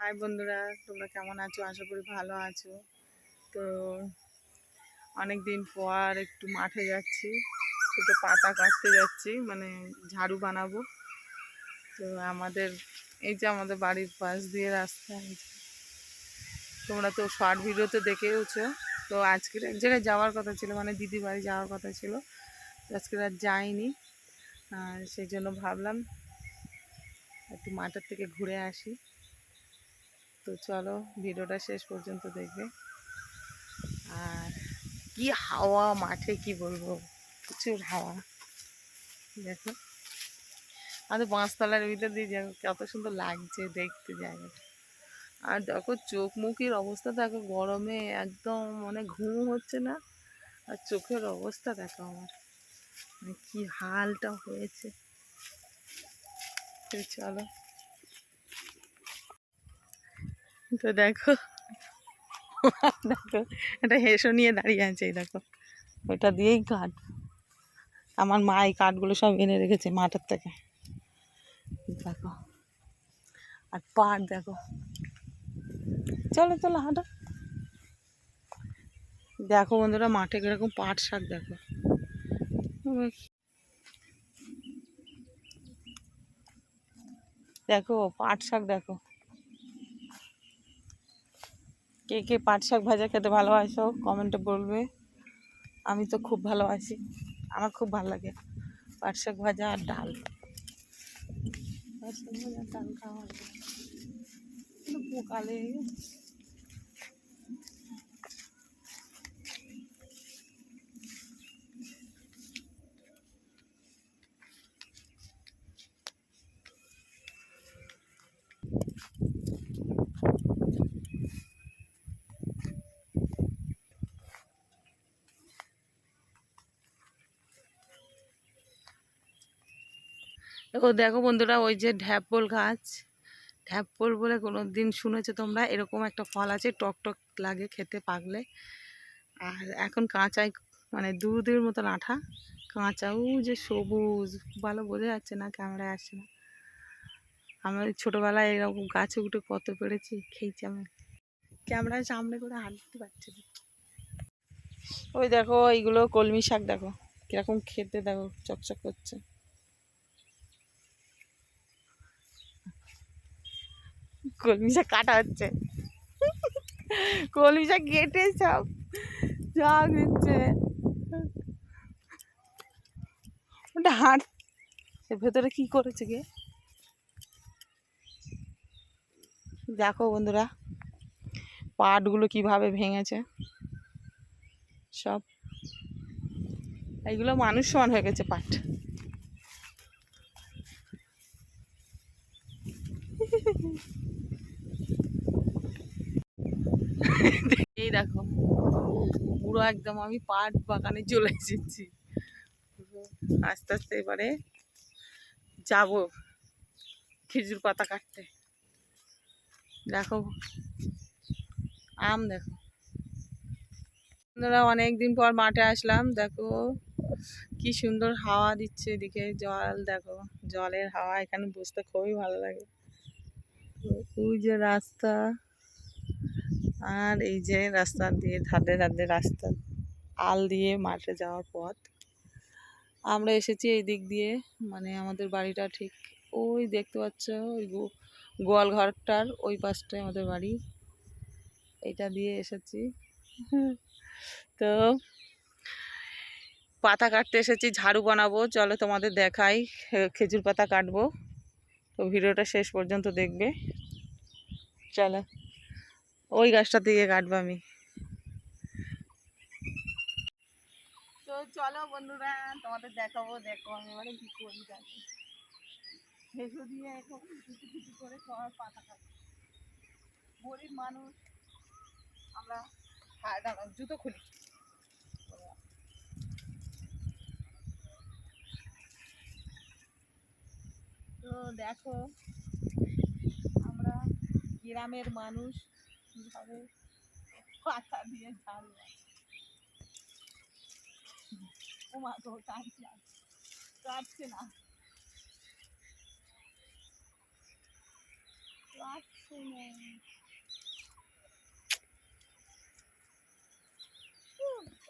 High বন্ধুরা, তোমরা কেমন আছো? আশা করি ভালো আছো। তো অনেক দিন পর একটু মাঠে যাচ্ছি একটু পাতা কাটতে যাচ্ছি মানে ঝাড়ু বানাবো। তো আমাদের, এই যে আমাদের বাড়ির পাশ দিয়ে রাস্তা তোমরা তো শর্ট ভিডিওতে দেখেওছো। তো আজকের এক জায়গায় যাওয়ার কথা ছিল মানে দিদি বাড়ি যাওয়ার কথা ছিল। আজকে আর যাইনি। আর সেই জন্য ভাবলাম একটু মাঠের থেকে ঘুরে আসি। তো চলো ভিডিওটা শেষ পর্যন্ত দেখবে। আর কি হাওয়া, মাঠে কি বলব? প্রচুর হাওয়া। দেখো। আমাদের পাঁচতলার ভিতর দিয়ে দেখো কত সুন্দর লাগছে দেখতে জায়গাটা। আর দেখো চোখ মুখের অবস্থা দেখো গরমে একদম মানে ঘুম হচ্ছে না। আর চোখের অবস্থা দেখো আমার। মানে কি হালটা হয়েছে। চলো। তো দেখো। দেখো, একটা হেসো নিয়ে দাঁড়িয়ে আছে, এই দেখো। ওটা দিয়েই কাঠ। আমার মা এই কাঠগুলো সব এনে রেখেছে মাঠের থেকে। দেখো। আর পাট, দেখো। চলো চলো, হাঁটো। দেখো বন্ধুরা, মাঠে কীরকম পাট শাক, দেখো। দেখো, পাট শাক, দেখো। কে কে পাট শাক ভাজা খেতে ভালোবাসো কমেন্টে বলবে। আমি তো খুব ভালোবাসি। আমার খুব ভালো লাগে পাট শাক ভাজা আর ডাল। পাট শাক ভাজা ডাল খাওয়া দেখো দেখো বন্ধুরা, ওই যে ঢ্যাপল গাছ। ঢ্যাপল বলে কোনো দিন শুনেছো তোমরা? এরকম একটা ফল আছে, টক টক লাগে খেতে পাকলে আর এখন কাঁচাই মানে দুধের মতন আঠা। কাঁচাও যে সবুজ, ভালো বোঝা যাচ্ছে না, ক্যামেরায় আসছে না। আমরা ছোটোবেলায় এরকম গাছে উঠে কত পেরেছি, খেয়েছি আমি। ক্যামেরার সামনে করে হাঁটতে পারছি না। ওই দেখো, এইগুলো কলমি শাক দেখো, কীরকম খেতে দেখো, চকচক করছে। কলমি শাক কাটা হচ্ছে। কলমি শাক কেটে সব যা দিচ্ছে। ওটা হাঁট ভেতরে কি করেছে গে দেখো বন্ধুরা, পাটগুলো কীভাবে ভেঙেছে। সব। এইগুলো মানুষ সমান হয়ে গেছে পাট। এই দেখো। পুরো একদম আমি পাট বাগানে চলে এসেছি। আস্তে আস্তে এবারে যাব খেজুর পাতা কাটতে। দেখো, আম দেখো। বন্ধুরা অনেক দিন পর মাঠে আসলাম, দেখো। কি সুন্দর হাওয়া দিচ্ছে এদিকে, জল দেখো, জলের হাওয়া এখানে বসতে খুবই ভালো লাগে। ওই যে রাস্তা। আর এই যে রাস্তা দিয়ে, ধারে ধারে রাস্তা, আল দিয়ে মাঠে যাওয়ার পথ। আমরা এসেছি এই দিক দিয়ে মানে আমাদের বাড়িটা ঠিক ওই দেখতে পাচ্ছ, ওই গোয়াল ঘরটার ওই পাশটায় আমাদের বাড়ি। এটা দিয়ে এসেছি। তো পাতা কাটতে এসেছি, ঝাড়ু বানাবো। চলো তোমাদের দেখাই খেজুর পাতা কাটবো। তো ভিডিওটা শেষ পর্যন্ত দেখবে। চলো। ওই গাছটা থেকে কাটবো আমি। তো চলো বন্ধুরা, তোমাদের দেখাবো, দেখো আমি এবারে কি করি দেখো দিয়ে এখন পাতা কাটবো। গরিব মানুষ, আমরা দাঁড়াও জুতো খুলি। তো দেখো, আমরা গ্রামের মানুষ কীভাবে পাতা দিয়ে ঝাল ও মা গো কাটছে না কাটছে না না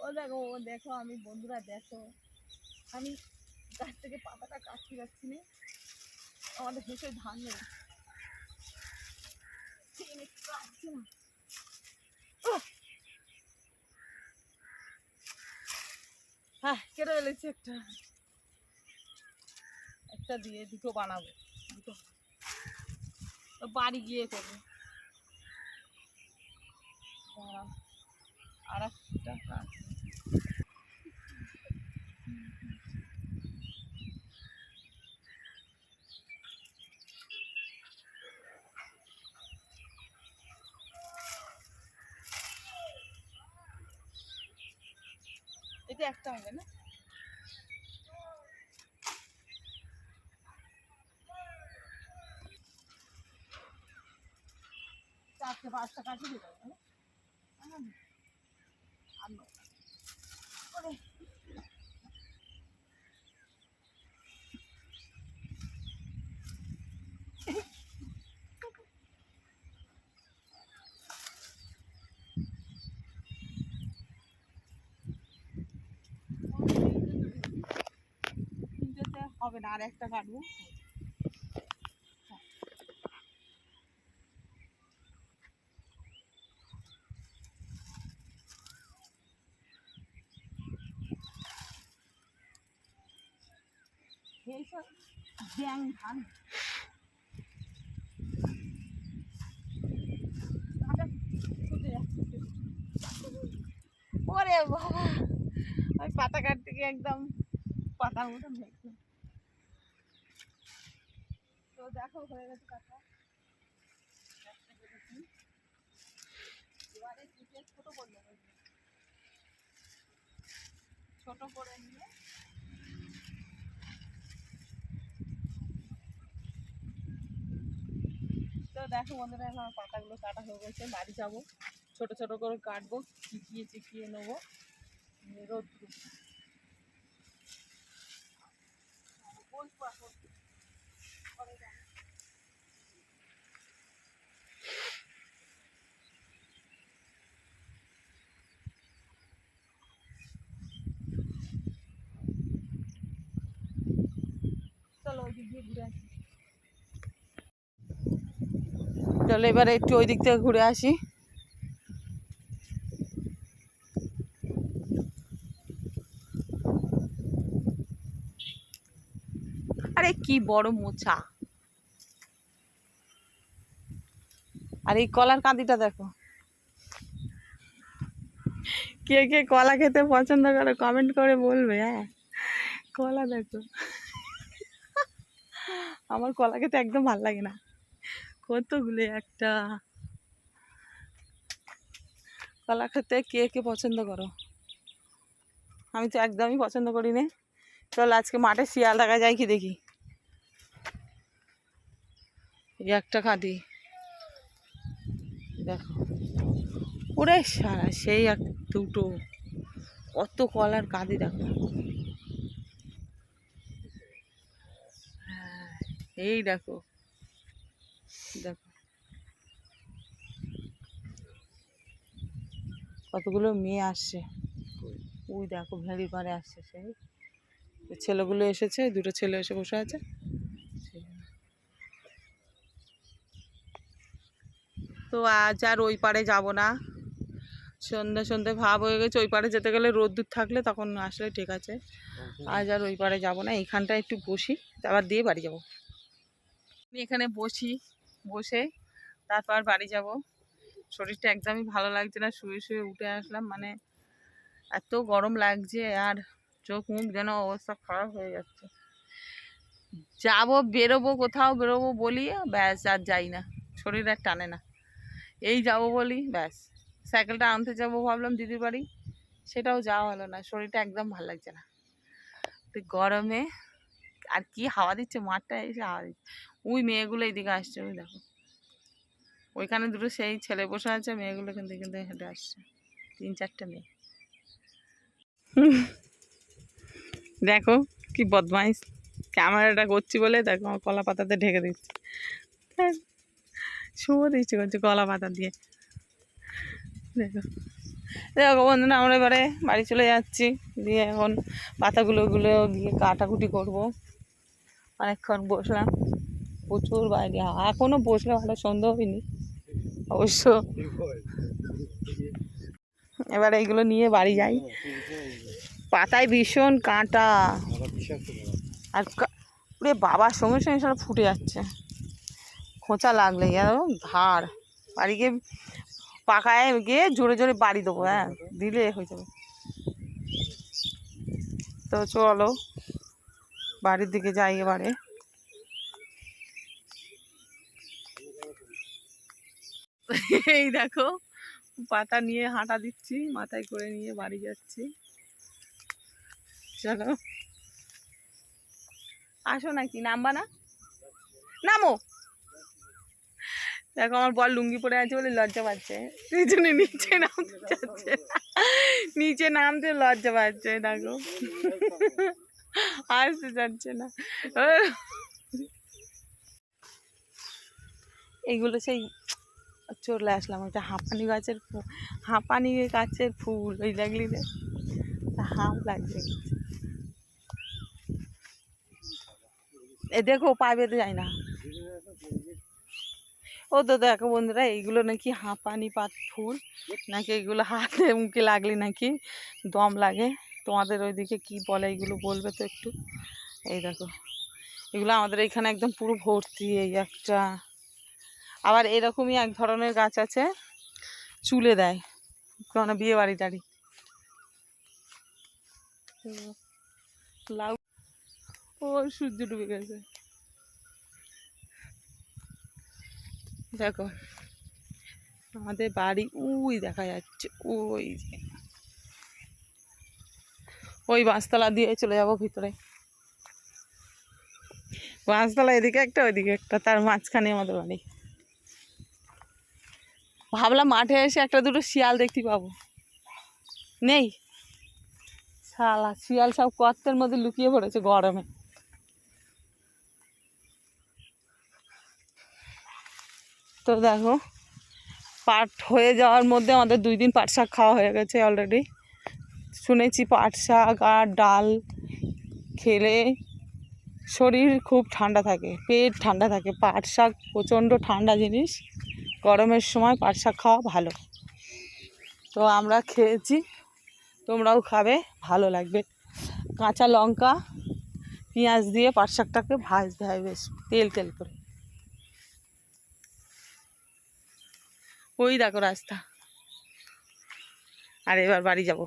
ও দেখো ও দেখো, আমি বন্ধুরা দেখো। আমি গাছ থেকে পাতাটা কাটতে যাচ্ছি না। আমাদের হেসে ধান নেই। হ্যাঁ কেটে ফেলেছি একটা। একটা দিয়ে দুটো বানাবো। দুটো। বাড়ি গিয়ে করব। আর একটা কাজ এটা একটা হবে না কাছে দিতে হবে হবে না আর একটা কাটবো। এইসব ব্যাং ধান। ওরে বাবা আমি পাতা কাটতে গিয়ে একদম মতো ভেঙে তো দেখো, হয়ে গেছে কাটা। এবারে ছোট করে ছোট করে নিয়ে দেখো বন্ধুরা, এখন আমার পাতাগুলো কাটা হয়ে গেছে, বাড়ি যাব ছোট ছোট করে কাটবো চিকিয়ে চিকিয়ে নেব নিয়ে রোদ দেবো। বসবো এখন। চলো ঘুরে আসি চলো এবারে একটু ওই দিক থেকে ঘুরে আসি। আরে কি বড় মোচা। আর এই কলার কাঁদিটা দেখো। কে কে কলা খেতে পছন্দ করে কমেন্ট করে বলবে হ্যাঁ। কলা দেখো। আমার কলা খেতে একদম ভালো লাগে না। কতগুলো একটা? কলা খেতে কে কে পছন্দ করো? আমি তো একদমই পছন্দ করি না চল আজকে মাঠে শিয়াল দেখা যায় কি দেখি। একটা খাদি দেখো। ওরে সারা সেই এক দুটো। কত কলার কাঁদি দেখো। হ্যাঁ, এই দেখো। দেখো। কতগুলো মেয়ে আসছে। ওই দেখো ভেড়ি পাড়ে আসছে সেই। ছেলেগুলো এসেছে দুটো ছেলে এসে বসে আছে। তো আজ আর ওই পারে যাব না। সন্ধে সন্ধে ভাব হয়ে গেছে ওই পাড়ে যেতে গেলে রোদ্দুর থাকলে তখন আসলে ঠিক আছে। আজ আর ওই পাড়ে যাব না এইখানটা একটু বসি আবার দিয়ে বাড়ি যাব। আমি এখানে বসি। বসে তারপর বাড়ি যাব। শরীরটা একদমই ভালো লাগছে না, শুয়ে শুয়ে উঠে আসলাম। মানে এত গরম লাগছে আর চোখ মুখ যেন অবস্থা খারাপ হয়ে যাচ্ছে। যাব, বেরোবো কোথাও, বেরোবো বলি, ব্যাস আর যাই না। শরীর আর টানে না। এই যাব বলি, ব্যাস। সাইকেলটা আনতে যাব ভাবলাম দিদির বাড়ি। সেটাও যাওয়া হলো না, শরীরটা একদম ভালো লাগছে না। গরমে আর কি হাওয়া দিচ্ছে মাঠটা এসে হাওয়া দিচ্ছে। ওই মেয়েগুলো এইদিকে আসছে, ওই দেখো। ওইখানে দুটো সেই ছেলে বসে আছে, মেয়েগুলো এখান থেকে হেঁটে আসছে। তিন, চারটে মেয়ে। দেখো কি বদমাইশ। ক্যামেরাটা করছি বলে দেখো আমার কলা পাতাতে ঢেকে দিচ্ছি। শুভ দিচ্ছি করছি কলা পাতা দিয়ে। দেখো। দেখো বন্ধুরা, আমরা এবারে বাড়ি চলে যাচ্ছি। দিয়ে এখন পাতাগুলো গুলো গিয়ে কাটাকুটি করব। অনেকক্ষণ বসলাম। প্রচুর বাইরে। এখনও বসলে ভালো, সন্দেহ হয়নি। অবশ্য। এবার এইগুলো নিয়ে বাড়ি যাই। পাতায় ভীষণ কাঁটা। আর ওরে বাবার সঙ্গে সঙ্গে সব ফুটে যাচ্ছে। খোঁচা লাগলে আর ধার। বাড়ি গিয়ে পাকায় গিয়ে জোরে জোরে বাড়ি দেবো হ্যাঁ? দিলে হয়ে যাবে। তো চলো, বাড়ির দিকে যাই এবারে। এই দেখো, পাতা নিয়ে হাঁটা দিচ্ছি, মাথায় করে নিয়ে বাড়ি যাচ্ছি। চলো। আসো নাকি, নামবা না? নামো। দেখো আমার বল লুঙ্গি পরে আছে বলে লজ্জা পাচ্ছে। সেই নিচে নামতে চাচ্ছে না। নিচে নামতে লজ্জা পাচ্ছে, দেখো। আসতে চাচ্ছে না। ও। এইগুলো সেই চলে আসলাম ওইটা হাঁপানি গাছের হাঁপানি গাছের ফুল, ওই লাগলি রে। হাম লাগছে। এ দেখো পা বেঁধে যায় না। ও তো দেখো বন্ধুরা, এইগুলো নাকি হাঁপানি পাত ফুল, নাকি এগুলো হাতে মুখে লাগলে নাকি দম লাগে। তোমাদের ওইদিকে কি বলে এগুলো বলবে তো একটু। এই দেখো, এগুলো আমাদের এখানে একদম পুরো ভর্তি, এই একটা আবার এরকমই এক ধরনের গাছ আছে, চুলে দেয় কোনো বিয়ে বাড়ি টাড়ি লাউ ও, সূর্য ডুবে গেছে। দেখো, আমাদের বাড়ি, উই দেখা যাচ্ছে, ওই ওই বাঁশতলা দিয়ে চলে যাব ভিতরে। বাঁশতলা এদিকে একটা, ওইদিকে একটা, তার মাঝখানে আমাদের বাড়ি। ভাবলাম মাঠে এসে একটা দুটো শিয়াল দেখতে পাবো। নেই। শালা, শিয়াল সব কর্তের মধ্যে লুকিয়ে পড়েছে গরমে। তো দেখো, পাট হয়ে যাওয়ার মধ্যে আমাদের দুই দিন পাট শাক খাওয়া হয়ে গেছে অলরেডি শুনেছি পাট শাক আর ডাল খেলে শরীর খুব ঠান্ডা থাকে, পেট ঠান্ডা থাকে। পাট শাক প্রচণ্ড ঠান্ডা জিনিস। গরমের সময় পাট শাক খাওয়া ভালো। তো আমরা খেয়েছি, তোমরাও খাবে, ভালো লাগবে। কাঁচা লঙ্কা, পেঁয়াজ দিয়ে পাট শাকটাকে ভাজতে হয় বেশ, তেল তেল করে। ওই দেখো রাস্তা। আর এবার বাড়ি যাব।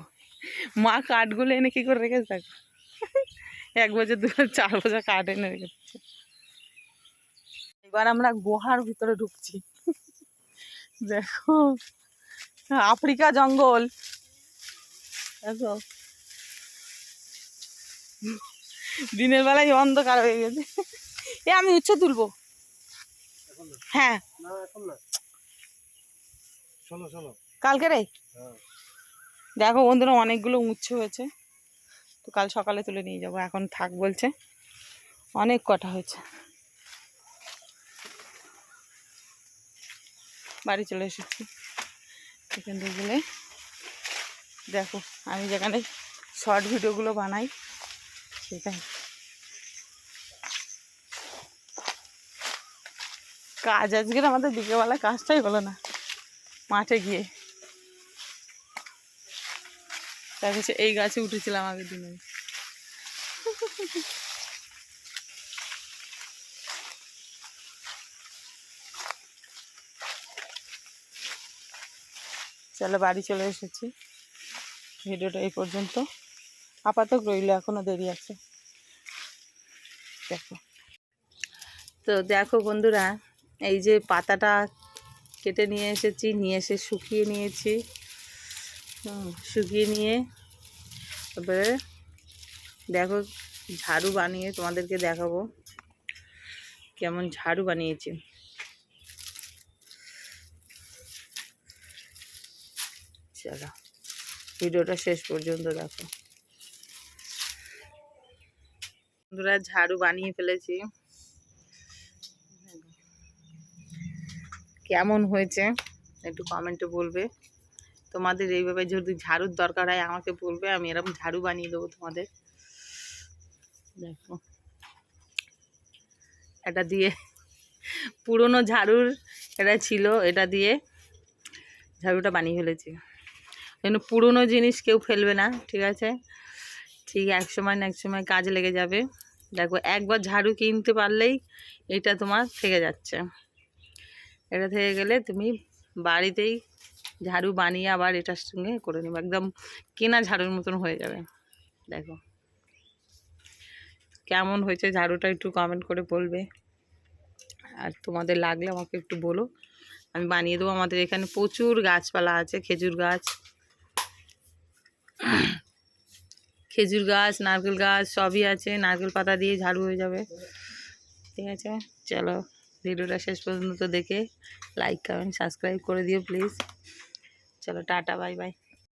মা কাঠগুলো এনে কী করে রেখেছে দেখো? এক বছর, দু চার বছর কাঠ এনে রেখেছে। এবার আমরা গুহার ভিতরে ঢুকছি। দেখো। আফ্রিকা জঙ্গল। দেখো। দিনের বেলায় অন্ধকার হয়ে গেছে। এ আমি উচ্ছে তুলবো। হ্যাঁ। কালকে রে? হ্যাঁ। দেখো বন্ধুরা অনেকগুলো উচ্ছে হয়েছে। তো কাল সকালে তুলে নিয়ে যাব। এখন থাক বলছে। অনেক কটা হয়েছে। বাড়ি চলে এসেছি। এখান থেকে গেলে দেখো, আমি যেখানে শর্ট ভিডিওগুলো বানাই, সেটাই। কাজ আজকের আমাদের বিকেলবেলা কাজটাই হলো না, মাঠে গিয়ে। তারপর এই গাছে উঠেছিলাম আগের দিনে চলো বাড়ি চলে এসেছি। ভিডিওটা এই পর্যন্ত। আপাতত রইল, এখনও দেরি আছে। দেখো। তো দেখো বন্ধুরা, এই যে পাতাটা কেটে নিয়ে এসেছি, নিয়ে এসে শুকিয়ে নিয়েছি। শুকিয়ে নিয়ে তারপরে দেখো ঝাড়ু বানিয়ে তোমাদেরকে দেখাবো। কেমন ঝাড়ু বানিয়েছি। চলো। ভিডিওটা শেষ পর্যন্ত দেখো। বন্ধুরা, ঝাড়ু বানিয়ে ফেলেছি। কেমন হয়েছে একটু কমেন্টে বলবে। তোমাদের এইভাবে যদি ঝাড়ুর দরকার হয়, আমাকে বলবে, আমি এরকম ঝাড়ু বানিয়ে দেবো তোমাদের। দেখো। এটা দিয়ে পুরনো ঝাড়ুর এটা ছিল, এটা দিয়ে ঝাড়ুটা বানিয়ে ফেলেছি। জন্য পুরনো জিনিস কেউ ফেলবে না, ঠিক আছে? ঠিক এক সময় না এক সময় কাজে লেগে যাবে। দেখো, একবার ঝাড়ু কিনতে পারলেই এটা তোমার থেকে যাচ্ছে। এটা থেকে গেলে তুমি বাড়িতেই ঝাড়ু বানিয়ে আবার এটার সঙ্গে করে নেবে। একদম কেনা ঝাড়ুর মতন হয়ে যাবে। দেখো, কেমন হয়েছে ঝাড়ুটা একটু কমেন্ট করে বলবে। আর তোমাদের লাগলে আমাকে একটু বলো। আমি বানিয়ে দেবো। আমাদের এখানে প্রচুর গাছপালা আছে, খেজুর গাছ। খেজুর গাছ, নারকেল গাছ সবই আছে। নারকেল পাতা দিয়ে ঝাড়ু হয়ে যাবে। ঠিক আছে? চলো, ভিডিওটা শেষ পর্যন্ত দেখে লাইক কমেন্ট সাবস্ক্রাইব করে দিও প্লিজ চলো, টাটা বাই বাই